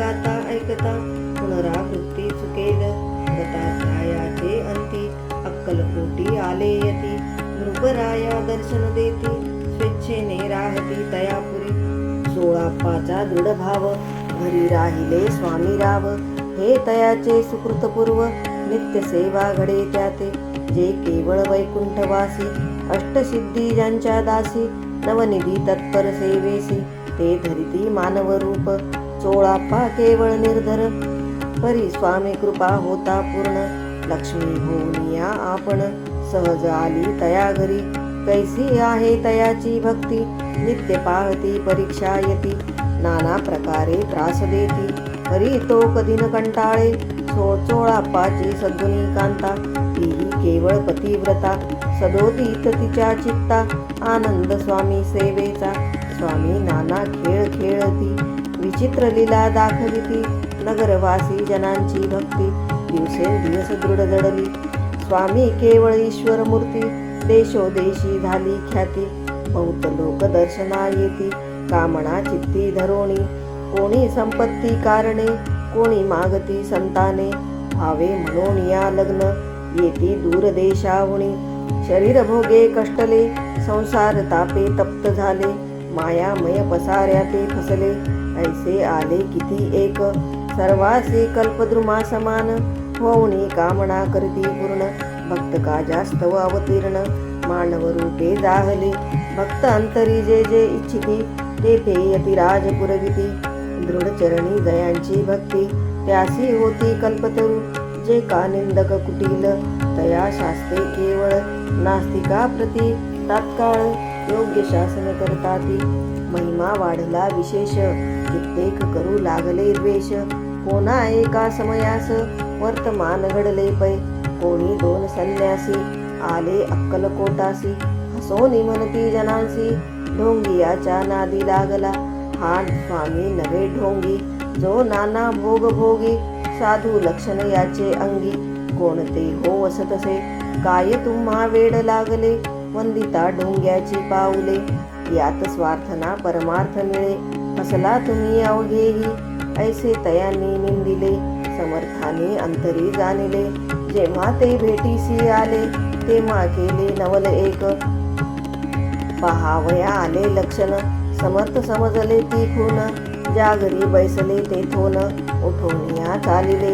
गाता ऐकता पुनरावृत्ती चुकेल. गताध्यायाचे अंती अक्कलकोटी आले यती. नृपराया दर्शन देती स्वेच्छेने राहती तयापुरी. सोळाप्पाचा दृढ भाव घरी राहिले स्वामी राव. हे तयाचे सुकृतपूर्व नित्य सेवा घडे त्याते. जे केवळ वैकुंठवासी अष्टसिद्धी ज्यांच्या दासी. नवनिधी तत्पर सेवेसी ते धरिती मानव चोळापा चोळाप्पा केवळ निर्धर. परी स्वामी कृपा होता पूर्ण. लक्ष्मी होऊन या आपण. सहज आली तया घरी. कैसी आहे तयाची भक्ती? नित्य पाहती परीक्षा येती. नाना प्रकारे त्रास देती. तरी तो कधी न कंटाळे. सो चोळाप्पाची सद्गुणी कांता. तीही केवळ पतिव्रता. सदोदित तिच्या चित्ता. आनंद स्वामी सेवेचा. स्वामी नाना खेळ खेळती. चित्रलीला दाखविती. नगरवासी जनांची भक्ती. दिवसेंदिवस दृढ जडली. स्वामी केवळ ईश्वर मूर्ती देशोदेशी झाली ख्याती. बहुत लोक दर्शना येती कामना चित्ती धरोणी. कोणी संपत्ती कारणे. कोणी मागती संताने. भावे म्हणून या लग्न. येती दूर देशाहुणी शरीर भोगे कष्टले. संसार तापे तप्त झाले. मायामय पसाऱ्या ते फसले. ऐसे आले किती एक? सर्वासी कल्पद्रुमा समान. होऊनी कामना करती पूर्ण. भक्त का जास्त अवतीर्ण? मानव रूपे जाहले. भक्त अंतरी जे जे इच्छिती ते ते यतिराज पुरविती. दृढ चरणी दयांची भक्ती. त्यासी होती कल्पतरू जे का निंदक कुटील? तया शास्त्रे केवळ नास्तिका प्रती तात्काळ. योग्य शासन करता ती महिमा वाढला विशेष. कित्येक करू लागले द्वेष. कोणा एका समयास वर्तमान घडले पै. कोणी दोन संन्यासी आले अक्कलकोटासी हसोनी म्हणती जनांसी. ढोंगियाच्या नादी लागला. हा स्वामी नवे ढोंगी. जो नाना भोग भोगी साधू लक्षण याचे अंगी. कोणते हो असतसे? काय तुम्हा वेड लागले? वंदिता ढोंग्याची पाऊले यात स्वार्थना परमार्थ मिळे. असला तुम्ही अवघेही ऐसे तयाने निंदिले समर्थाने अंतरी जाणिले. जेव्हा ते भेटीसी आले तेव्हा केले नवल एक. पहावया आले लक्षण समर्थ समजले ती खून. ज्या घरी बैसले ते थोन उठून या चालिले.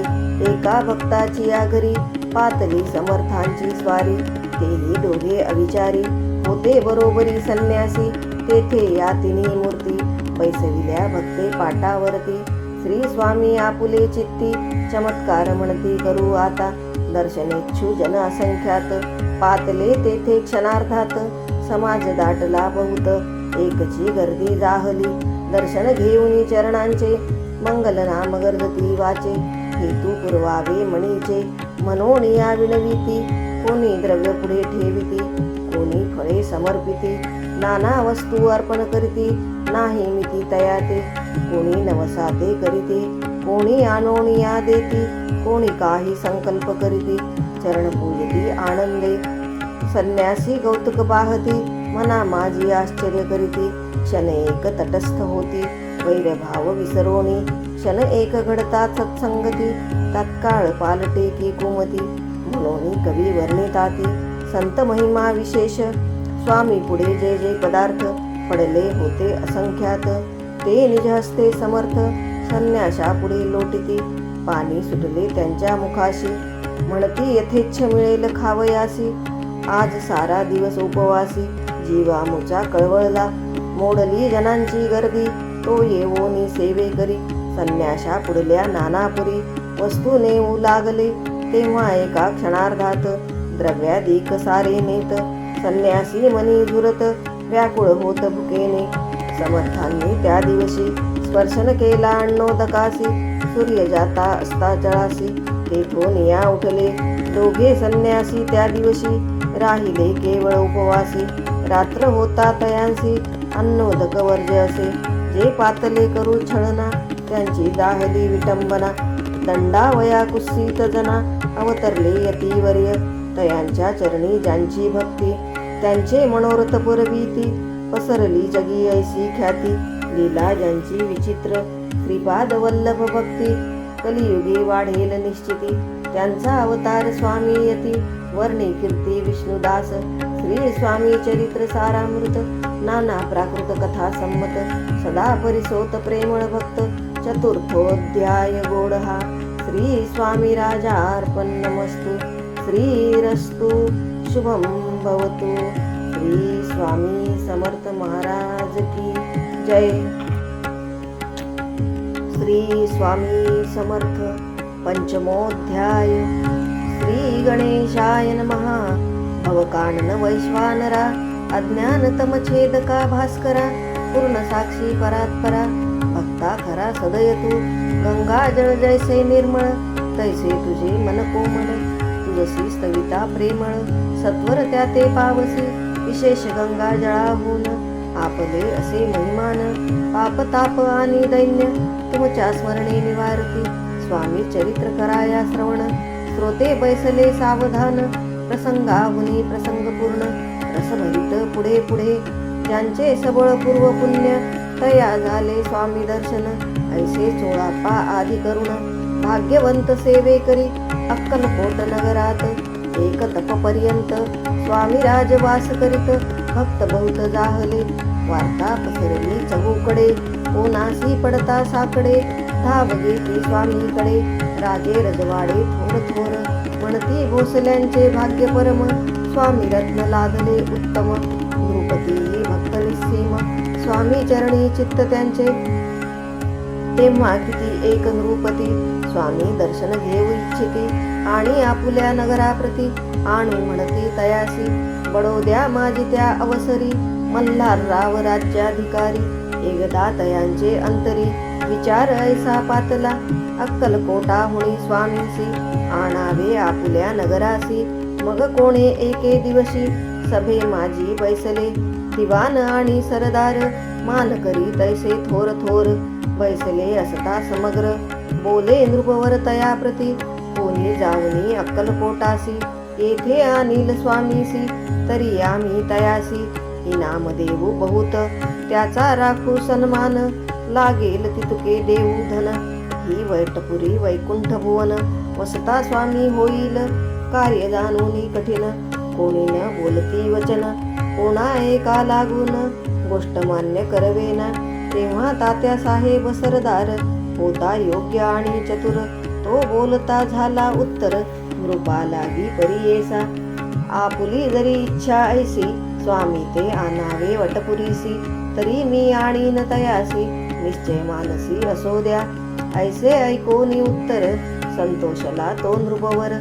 एका भक्ताची या घरी पातली समर्थांची स्वारी. तेही दोघे अविचारी होते बरोबरी संन्यासी. तेथे या तिन्ही मूर्ती बैसविल्या भक्ते पाटावरती. श्री स्वामी आपुले चित्ती चमत्कार म्हणती करू आता. दर्शनेच्छू जन असंख्यात पातले तेथे क्षणार्धात. समाज दाटला बहुत एकची गर्दी जाहली. दर्शन घेऊन चरणांचे मंगल नाम गर्दती वाचे. हेतू पुरवावे मणीचे मनोनिया विनविती. कोणी द्रव्य पुढे ठेविती कोणी फळे समर्पिती नाना वस्तू अर्पण करीती नाही मिती तयाते कोणी नवसाते करीते कोणी आनोनिया देती कोणी काही संकल्प करीती चरण पूजती आनंदे. संन्यासी कौतुक पाहती मना माझी आश्चर्य करीती क्षण एक तटस्थ होती वैरभाव विसरोणी क्षण एक घडता सत्संगती तत्काळ पालटे की कुमती. म्हणून कवी वर्णिताती संत महिमा विशेष. स्वामी पुढे जे जे पदार्थ पडले होते असंख्यात. ते निज हस्ते समर्थ संन्याशा पुढे लोटिती. पाणी सुटले त्यांच्या मुखाशी म्हणती यथेच्छ मिळेल खावयासी. आज सारा दिवस उपवासी जीवामुचा कळवळला. मोडली जनांची गर्दी तो येवोनी सेवे करी. संन्याशा पुढल्या नानापुरी वस्तू नेऊ लागले. तेव्हा एका क्षणार्धात द्रव्याधिक सारे नेत संन्यासी मनी धुरत व्याकुळ होत भुकेने. समर्थांनी त्या दिवशी स्पर्शन केला अण्णोदकासी सूर्य जाता असता जळासी. तेथून या उठले? दोघे संन्यासी त्या दिवशी. राहिले केवळ उपवासी. रात्र होता तयांसी. अन्नोदक वर्ज असे. जे पातले करू छळना. त्यांची दाहली विटंबना. दंडावया कुस्सीत जना. अवतरले यतीवर्य तयांच्या चरणी ज्यांची भक्ती त्यांचे मनोरथ पुरवीती पसरली जगी ऐसी ख्याती लीला ज्यांची विचित्र. श्रीपाद वल्लभ भक्ती कलियुगी वाढेल निश्चिती. त्यांचा अवतार स्वामी यती वर्णे कीर्ती विष्णुदास. श्री स्वामी चरित्र सारामृत नाना प्राकृत कथा संमत. सदा परिसोत प्रेमळ भक्त चतुर्थोध्याय गोड हा श्री स्वामी नमस्तु. श्रीरस्तु शुभम भवतु. श्री स्वामी समर्थ महाराज की जय. श्री स्वामी समर्थ पंचमोध्याय. श्री गणेशाय नमः. भवकानन वैश्वानरा. अज्ञानतमछेदका भास्करा. पूर्ण साक्षी परात्परा. भक्ता खरा सदयतु. गंगा जळ जैसे निर्मळ तैसे तुझे मन कोमल तुझसी स्तविता प्रेमळ सत्वर त्या ते पावसी विशेष गंगा जळाहून आपले असे महिमान पाप ताप आणि दैन्य तुमच्या स्मरणे निवारती स्वामी चरित्र कराया श्रवण श्रोते बैसले सावधान प्रसंगाहुनी प्रसंगपूर्ण रसभरित पुढे पुढे ज्यांचे सबळ पूर्व पुण्य तया झाले स्वामी दर्शन ऐसे चोळापा आदी करुण. भाग्यवंत सेवे करी अक्कलकोट नगरात. एक तपपर्यंत स्वामी राजवास करीत. भक्त बहुत जाहले. वार्ता पसरली चहूकडे. कोणासी पडता साकडे. धाव घेती स्वामीकडे. राजे रजवाडे थोर थोर. म्हणती भोसल्यांचे भाग्य परम स्वामी रत्न लादले उत्तम. नृपती भक्त निस्सीम. स्वामी चरणी चित्त त्यांचे. तेव्हा किती एक नृपती स्वामी दर्शन घेऊ इच्छिते आणि आपुल्या नगराप्रती आणू म्हणती तयासी. बडोद्या माझी त्या अवसरी मल्हार राव राज्याधिकारी. एकदा तयांचे अंतरी विचार ऐसा पातला. अक्कलकोटा हुणी स्वामीसी आणावे आपुल्या नगरासी. मग कोणे एके दिवशी सभे माझी बैसले. दिवान आणि सरदार मान करी तैसे थोर थोर. बैसले असता समग्र. बोले नृपवर तया प्रती कोणी जावनी अक्कलकोटासी येथे अनिल स्वामीसी. तरी आम्ही तयासी. इनाम देऊ बहुत. त्याचा राखू सन्मान. लागेल तितुके देऊ धन. ही वैटपुरी वैकुंठ भुवन. वसता स्वामी होईल. कार्य जाणून कठीण. कोणी न बोलती वचन. कोणा एका लागून. गोष्ट मान्य करवेना. तेव्हा तात्या साहेब सरदार होता योग्य आणि चतुर. तो बोलता झाला उत्तर नृपा परी परियेसा आपुली जरी इच्छा ऐसी स्वामी ते आणावे वटपुरीसी. तरी मी आणीन तयासी निश्चय मानसी असो द्या. ऐसे ऐकोनी उत्तर संतोषला तो नृपवर.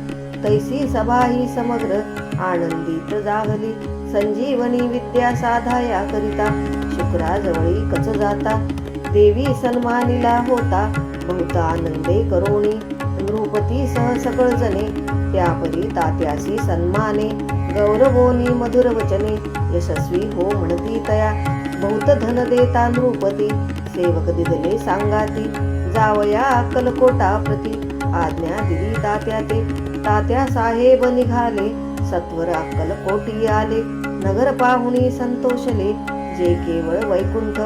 तैसी सभा ही समग्र आनंदित जागली. संजीवनी विद्या साधाया करिता शुक्राजवळी कच जाता. देवी सन्मानिला होता. बहुत आनंदे करोणी. नृपती सह जने. त्यापरी तात्यासी सन्माने. गौरवोनी मधुर वचने. यशस्वी हो म्हणती तया. बहुत धन देता नृपती सेवक दिदले सांगाती. जावया अक्कलकोटा प्रती. आज्ञा दिली तात्या ते तात्या साहेब निघाले. सत्वर अक्कलकोटी आले. नगर पाहुणी संतोषले. जे केवळ वैकुंठ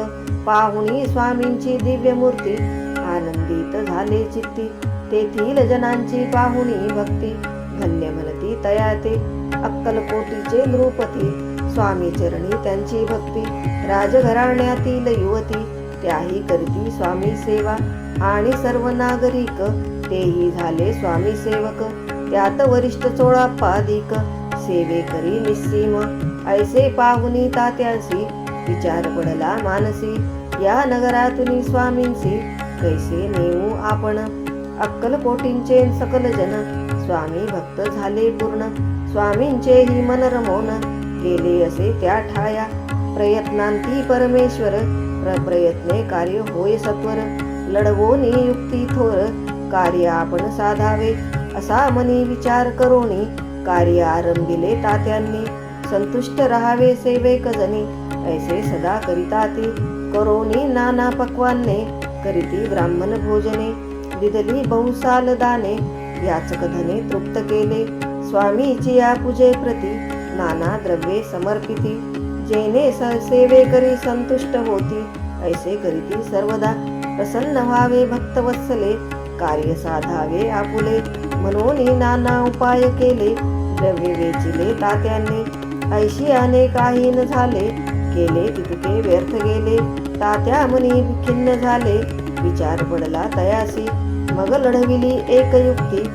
पाहुणी स्वामींची दिव्य मूर्ती आनंदित झाले चित्ती तेथील जनांची पाहुणी भक्ती धन्य म्हणती तया ते अक्कलकोटीचे नृपती स्वामी चरणी त्यांची भक्ती राजघराण्यातील युवती त्याही करती स्वामी सेवा आणि सर्व नागरिक तेही झाले स्वामी सेवक त्यात वरिष्ठ चोळापादिक सेवे करी निस्सीम ऐसे पाहुनी तात्यासी विचार पडला मानसी. या नगरातून स्वामींसी कैसे नेऊ आपण? अक्कलकोटींचे सकल जन स्वामी भक्त झाले पूर्ण. स्वामींचे ही मन रमवून केले असे त्या ठाया. प्रयत्नांती परमेश्वर प्र- प्रयत्ने कार्य होय सत्वर. लढवोनी युक्ती थोर कार्य आपण साधावे. असा मनी विचार करोनी कार्य आरंभिले तात्यांनी. संतुष्ट राहावे सेवे कजनी ऐसे सदा करिता ती करोनी नाना पक्वान्ने करीती ब्राह्मण भोजने दिदली बहुसाल दाने याचक धने तृप्त केले स्वामीची या पूजे प्रती नाना द्रव्ये समर्पिती जेने स- सेवे करी संतुष्ट होती ऐसे करीती सर्वदा प्रसन्न व्हावे भक्तवत्सले कार्य साधावे आपुले मनोनी नाना उपाय केले द्रव्य वेचिले तात्याने ऐशी अनेक काही न झाले केले तितके व्यर्थ गेले. तात्या मनी खिन्न झाले. विचार पडला तयासी. मग लढविली एक युक्ती.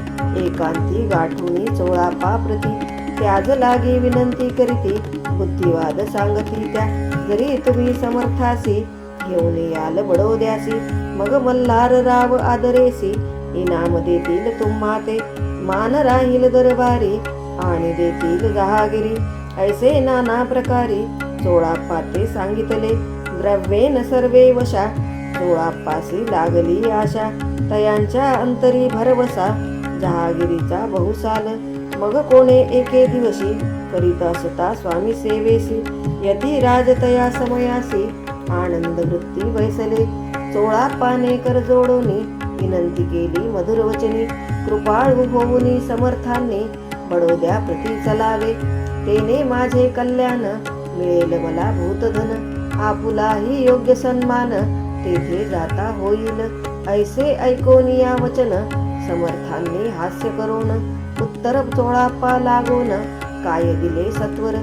एकांती गाठुनी चोळा प्रती त्याज लागी विनंती करीती. बुद्धिवाद सांगती त्या. जरी तुम्ही समर्थासी. घेऊन याल बडोद्यासी. मग मल्हार राव आदरेसी. इनाम देतील तुम्हा ते. मान राहील दरबारी. आणि देतील जहागिरी. ऐसे नाना प्रकारी. चोळाप्पाते सांगितले द्रव्येन सर्वे वशा चोळाप्पासी लागली आशा तयांच्या अंतरी भरवसा जहागिरीचा बहुसाल मग कोणे एके दिवशी करीत असता स्वामी सेवेसी यती राजतया समयासी आनंद वृत्ती वैसले चोळा पाने कर जोडोनी विनंती केली मधुर कृपाळ कृपाळू होऊनी समर्थांनी बडोद्या प्रती चलावे तेने माझे कल्याण मिळेल मला भूतधन. आपुलाही योग्य सन्मान. तेथे जाता होईल. ऐसे ऐकोनी या वचन. समर्थांनी हास्य करून. उत्तर चोळाप्पा लागून. काय दिले सत्वर?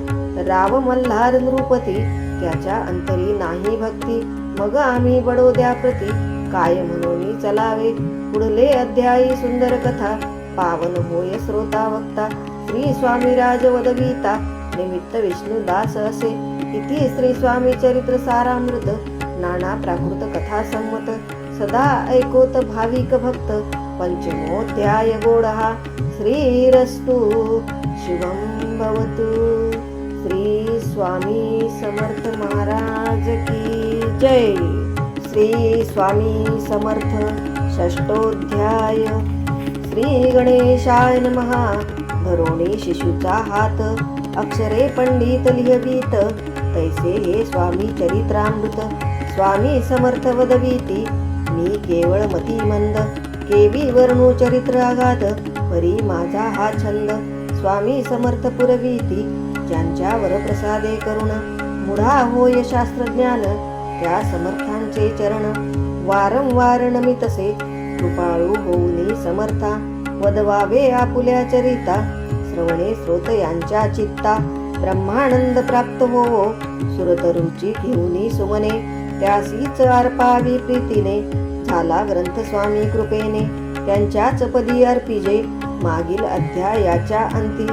राव मल्हार नृपती. त्याच्या अंतरी नाही भक्ती. मग आम्ही बडोद्या प्रती काय म्हणून चलावे? पुढले अध्यायी सुंदर कथा. पावन होय श्रोता वक्ता. श्री स्वामी राजवदगीता निमित्त विष्णुदास असे. इति श्री स्वामी चरित्र सारामृत. नाना प्राकृत कथा संमत. सदा ऐकोत भाविक भक्त. पंचमोध्याय गोडहा. श्रीरस्तु. शिवं भवतु. श्री स्वामी समर्थ महाराज की जय. श्री स्वामी समर्थ षष्टोध्याय श्री गणेशाय नमः. धरोणी शिशूचा हात. अक्षरे पंडित लिहवीत तैसे हे स्वामी चरित्रामृत स्वामी समर्थ वदवीती मी केवळ मती मंद केवी वर्णू चरित्र आघात परी माझा हा छंद स्वामी समर्थ पुरवीती ज्यांच्यावर प्रसादे करुण मुढा होय शास्त्रज्ञान त्या समर्थांचे चरण वारंवार नमितसे कृपाळू होऊनी समर्था वदवावे आपुल्या चरिता श्रवणे श्रोत यांच्या चित्ता. ब्रह्मानंद प्राप्त होवो. सुरतरुची घेऊनी सुमने. त्यासीच अर्पावी प्रीतीने. झाला ग्रंथ स्वामी कृपेने. त्यांच्याच पदी अर्पिजे. मागील अध्यायाच्या अंती.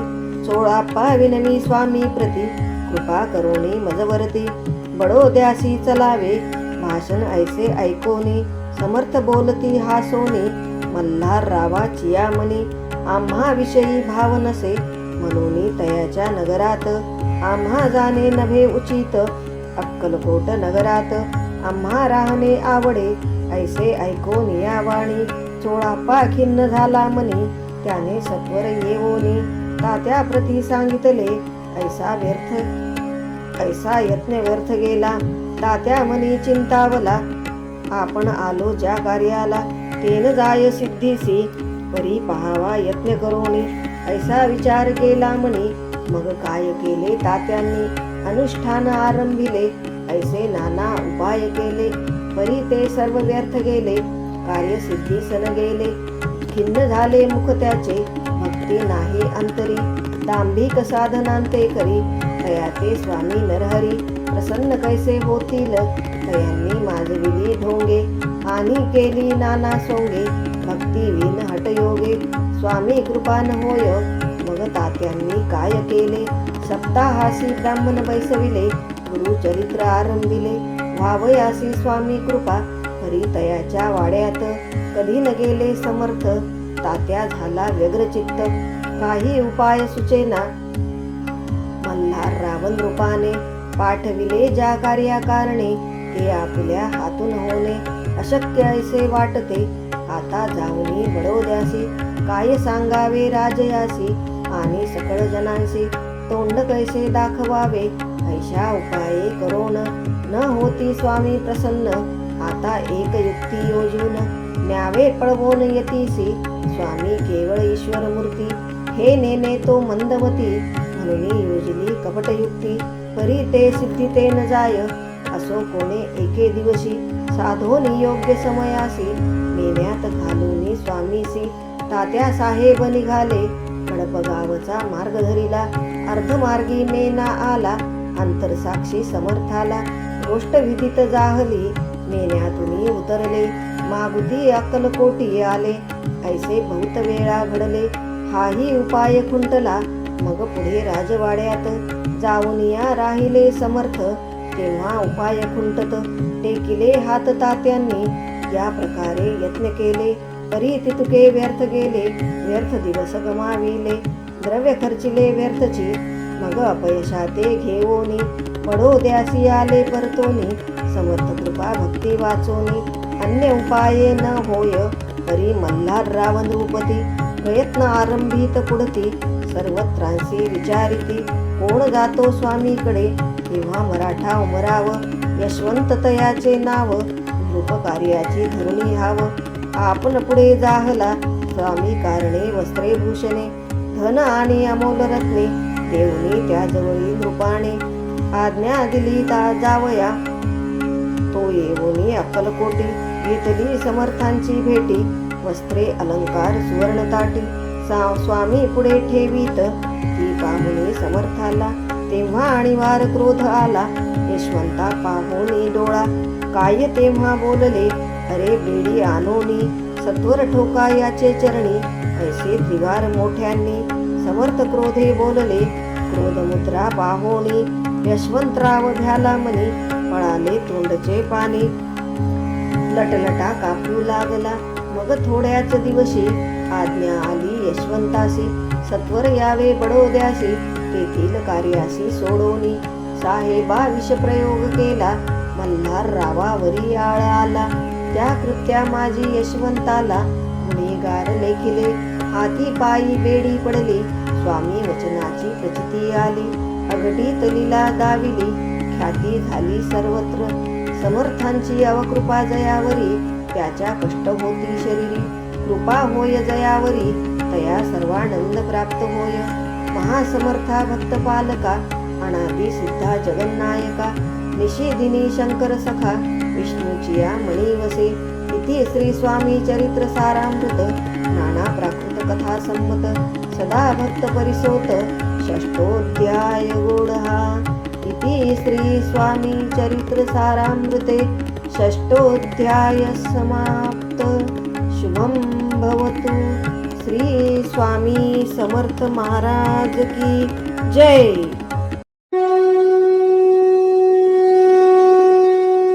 सोळा पाविनमी स्वामी प्रती. कृपा करोणी मजवरती. बडोद्यासी चलावे. भाषण ऐसे ऐकोनी. समर्थ बोलती हा सोनी मल्हार रावा चियामणी आम्हाविषयी भाव नसे म्हणून तयाच्या नगरात. आम्हा जाणे नभे उचित अक्कलकोट नगरात. आम्हा राहणे आवडे ऐसे ऐकून या वाणी चोळापा खिन्न झाला मनी त्याने सत्वर येवोनी. तात्या प्रती सांगितले ऐसा व्यर्थ ऐसा यत्न व्यर्थ गेला. तात्या मनी चिंतावला. आपण आलो ज्या कार्याला तेन जाय सिद्धीसी. परी पहावा यत्न करोनी. ऐसा विचार केला म्हणे. मग काय केले तात्यांनी? अनुष्ठान आरंभिले. ऐसे नाना उपाय केले. परी ते सर्व व्यर्थ गेले. कार्य सिद्धीस गेले खिन्न झाले मुख त्याचे. भक्ती नाही अंतरी. दांभिक साधनांते करी. तयाचे स्वामी नरहरी. प्रसन्न कैसे होतील? तयांनी माजविली ढोंगे. आणि केली नाना सोंगे. ती विन हटयोगे. स्वामी कृपान होय. मग तात्यांनी काय केले? सप्ताहासी ब्राह्मण बैसविले. गुरु चरित्र आरंभिले. व्हावयासी स्वामी कृपा. हरी तयाच्या वाड्यात कधी न गेले समर्थ. तात्या झाला व्यग्रचित्त. काही उपाय सुचेना. मल्हार रावण रूपाने पाठविले ज्या कार्याकारणे ते आपल्या हातून होणे अशक्य ऐसे वाटते. आता जाऊनी बडोद्यासी काय सांगावे राजयासी आणि सकळ जनांसी. तोंड कैसे दाखवावे? ऐशा उपाये करोन. न होती स्वामी प्रसन्न. आता एक युक्ती योजून न्यावे पळवोन यतीसी. स्वामी केवळ ईश्वर मूर्ती हे नेने तो मंदमती. म्हणून योजली कपटयुक्ती. परी ते सिद्धी ते न जाय. असो कोणे एके दिवशी. साधो योग्य समयासी. मेन्यात घालून स्वामीसी तात्या साहेब निघाले. हडप गावचा मार्ग धरिला अर्धमार्गी मेना आला अंतरसाक्षी समर्थाला गोष्ट विदित जाहली. मेन्यातून उतरले मागुती अक्कलकोटी आले. ऐसे बहुत वेळा घडले हाही उपाय खुंटला. मग पुढे राजवाड्यात जाऊन या राहिले समर्थ. तेव्हा उपाय खुंटत टेकिले हात तात्यांनी. या प्रकारे यत्न केले. तरी तितके व्यर्थ गेले व्यर्थ दिवस गमाविले. द्रव्य खर्चिले व्यर्थची मग अपयशा ते घेऊनी पडो द्यासी आले परतोनी समर्थ कृपा भक्ती वाचोनी. अन्य उपाये न होय परी मल्हार रावण रूपती. प्रयत्न आरंभित पुढती सर्वत्रांसी विचारिती. कोण जातो स्वामीकडे तेव्हा मराठा उमराव. यशवंत तयाचे नाव उपकार्याची धरणी धरुणी हाव आपण पुढे जाहला स्वामी कारणे वस्त्रे भूषणे धन आणि अमोल रत्ने देवनी त्याजवळी रूपाने. आज्ञा दिली ता जावया. तो येऊनी अक्कलकोटी घेतली समर्थांची भेटी. वस्त्रे अलंकार सुवर्ण ताटी. सा- स्वामी पुढे ठेवीत. ती पाहुणे समर्थाला तेव्हा आणीवार क्रोध आला. यशवंता पाहुणी डोळा. काय तेव्हा बोलले? अरे बेडी आनोनी सत्वर ठोका याचे चरणी ऐसे त्रिवार मोठ्यांनी समर्थ क्रोधे बोलले क्रोधमुद्रा पाहोणी यशवंतराव घ्याला मनी पळाले तोंडचे पाणी लटलटा कापू लागला मग थोड्याच दिवशी आज्ञा आली यशवंतासी सत्वर यावे बडोद्यासी तेथील कार्यासी सोडोनी. साहेबा विषप्रयोग केला मल्हार रावावरी आळ आला त्या कृत्या माझी यशवंताला गुन्हेगार लेखिले हाती पायी बेडी पडली. स्वामी वचनाची प्रचिती आली. अघटित लीला दाविली. ख्याती झाली सर्वत्र. समर्थांची अवकृपा जयावरी त्याच्या कष्ट होती शरीरी. कृपा होय जयावरी तया सर्वानंद प्राप्त होय. महासमर्था भक्त पालका अनादि सिद्धा जगन्नायका. निषेधिनी शंकर सखा विष्णूचिया मणी वसे इति श्री स्वामी चरित्र सारामृत नाना प्राकृत कथा संमत सदा भक्त परिसोत षष्टोऽध्याय गोडहा इति श्री स्वामी चरित्र सारामृते षष्टोऽध्याय समाप्त। शुभं भवतु। श्री स्वामी समर्थ महाराज की जय।